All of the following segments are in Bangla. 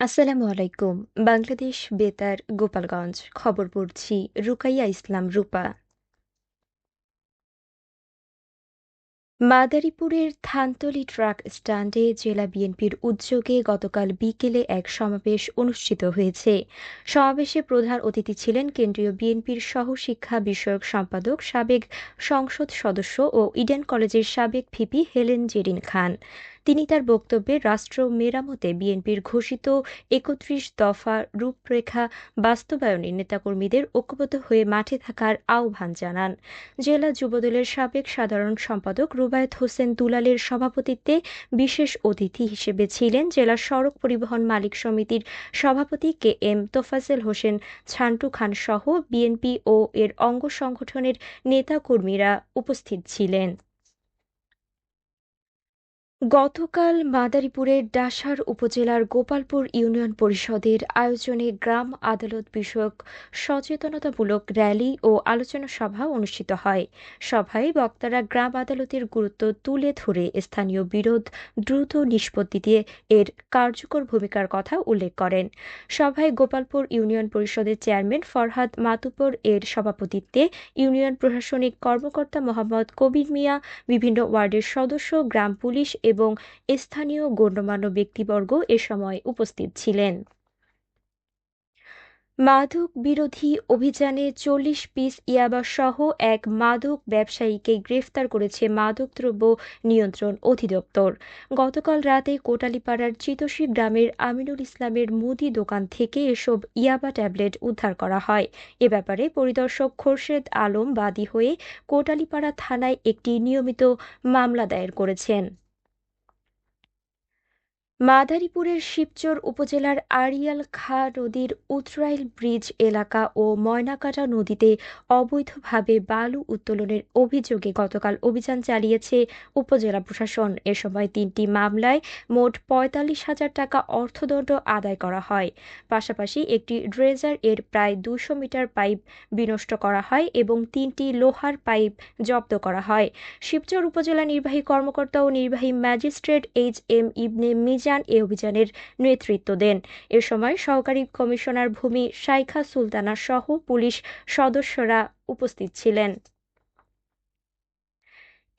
আসসালামু আলাইকুম। বাংলাদেশ বেতার, গোপালগঞ্জ। খবর পড়ছি রুকাইয়া ইসলাম রূপা। মাদারীপুরের থানতলি ট্রাক স্ট্যান্ডে জেলা বিএনপির উদ্যোগে গতকাল বিকেলে এক সমাবেশ অনুষ্ঠিত হয়েছে। সমাবেশে প্রধান অতিথি ছিলেন কেন্দ্রীয় বিএনপির সহশিক্ষা বিষয়ক সম্পাদক, সাবেক সংসদ সদস্য ও ইডেন কলেজের সাবেক ভিপি হেলেন জেরিন খান। তিনি তার বক্তব্যে রাষ্ট্র মেরামতে বিএনপির ঘোষিত একত্রিশ দফা রূপরেখা বাস্তবায়নে নেতাকর্মীদের ঐক্যবদ্ধ হয়ে মাঠে থাকার আহ্বান জানান। জেলা যুবদলের সাবেক সাধারণ সম্পাদক রুবায়ত হোসেন দুলালের সভাপতিত্বে বিশেষ অতিথি হিসেবে ছিলেন জেলা সড়ক পরিবহন মালিক সমিতির সভাপতি কে এম তোফাজেল হোসেন, ছান্টু খান সহ বিএনপি ও এর অঙ্গ সংগঠনের নেতাকর্মীরা উপস্থিত ছিলেন। গতকাল মাদারীপুরের ডাসার উপজেলার গোপালপুর ইউনিয়ন পরিষদের আয়োজনে গ্রাম আদালত বিষয়ক সচেতনতামূলক র্যালি ও আলোচনা সভা অনুষ্ঠিত হয়। সভায় বক্তারা গ্রাম আদালতের গুরুত্ব তুলে ধরে স্থানীয় বিরোধ দ্রুত নিষ্পত্তিতে এর কার্যকর ভূমিকার কথা উল্লেখ করেন। সভায় গোপালপুর ইউনিয়ন পরিষদের চেয়ারম্যান ফরহাদ মাতুপর এর সভাপতিত্বে ইউনিয়ন প্রশাসনিক কর্মকর্তা মোহাম্মদ কবির মিয়া, বিভিন্ন ওয়ার্ডের সদস্য, গ্রাম পুলিশ এবং স্থানীয় গণ্যমান্য ব্যক্তিবর্গ এ সময় উপস্থিত ছিলেন। মাদক বিরোধী অভিযানে চল্লিশ পিস ইয়াবা সহ এক মাদক ব্যবসায়ীকে গ্রেফতার করেছে মাদকদ্রব্য নিয়ন্ত্রণ অধিদপ্তর। গতকাল রাতে কোটালীপাড়ার চিতসী গ্রামের আমিনুল ইসলামের মুদি দোকান থেকে এসব ইয়াবা ট্যাবলেট উদ্ধার করা হয়। এ ব্যাপারে পরিদর্শক খোরশেদ আলম বাদী হয়ে কোটালীপাড়া থানায় একটি নিয়মিত মামলা দায়ের করেছেন। মাদারীপুরের শিবচর উপজেলার আড়িয়াল খা নদীর উতরাইল ব্রিজ এলাকা ও ময়নাকাটা নদীতে অবৈধভাবে বালু উত্তোলনের অভিযোগে গতকাল অভিযান চালিয়েছে উপজেলা প্রশাসন। এ সময় তিনটি মামলায় মোট পঁয়তাল্লিশ হাজার টাকা অর্থদণ্ড আদায় করা হয়। পাশাপাশি একটি ড্রেজার এর প্রায় দুশো মিটার পাইপ বিনষ্ট করা হয় এবং তিনটি লোহার পাইপ জব্দ করা হয়। শিবচর উপজেলা নির্বাহী কর্মকর্তা ও নির্বাহী magistrate H M Ibne Mizan এ অভিযানের নেতৃত্ব দেন। এ সময় সহকারী কমিশনার ভূমি শাইখা সুলতানা সহ পুলিশ সদস্যরা উপস্থিত ছিলেন।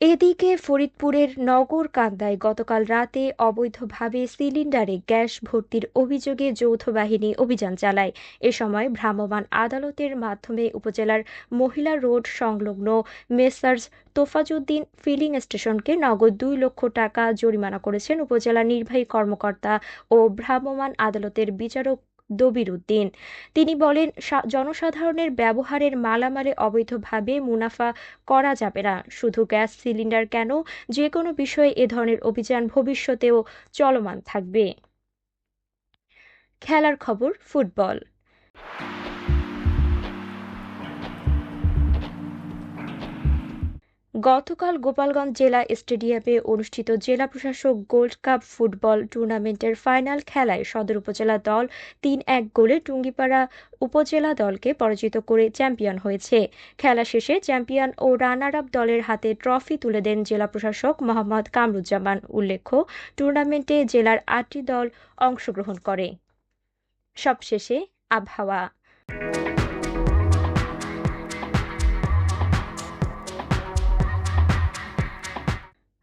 এদিকে ফরিদপুরের নগর কান্দায় গতকাল রাতে অবৈধভাবে সিলিন্ডারে গ্যাস ভর্তির অভিযোগে যৌথ বাহিনী অভিযান চালায়। এ সময় ভ্রাম্যমাণ আদালতের মাধ্যমে উপজেলার মহিলা রোড সংলগ্ন মেসার্স তোফাজুদ্দিন ফিলিং স্টেশনকে নগদ দুই লক্ষ টাকা জরিমানা করেছেন উপজেলা নির্বাহী কর্মকর্তা ও ভ্রাম্যমাণ আদালতের বিচারক দবির উদ্দিন। তিনি বলেন জনসাধারণের ব্যবহারের মালামালে অবৈধভাবে মুনাফা করা যাবে না। শুধু গ্যাস সিলিন্ডার কেন? যে কোনো বিষয়ে এ ধরনের অভিযান ভবিষ্যতেও চলমান থাকবে। খেলার খবর, ফুটবল। গতকাল গোপালগঞ্জ জেলা স্টেডিয়ামে অনুষ্ঠিত জেলা প্রশাসক গোল্ড কাপ ফুটবল টুর্নামেন্টের ফাইনাল খেলায় সদর উপজেলা দল তিন এক গোলে টুঙ্গিপাড়া উপজেলা দলকে পরাজিত করে চ্যাম্পিয়ন হয়েছে। খেলা শেষে চ্যাম্পিয়ন ও রানার আপ দলের হাতে ট্রফি তুলে দেন জেলা প্রশাসক মোহাম্মদ কামরুজ্জামান। উল্লেখ্য, টুর্নামেন্টে জেলার আটটি দল অংশগ্রহণ করে। সবশেষে আবহাওয়া।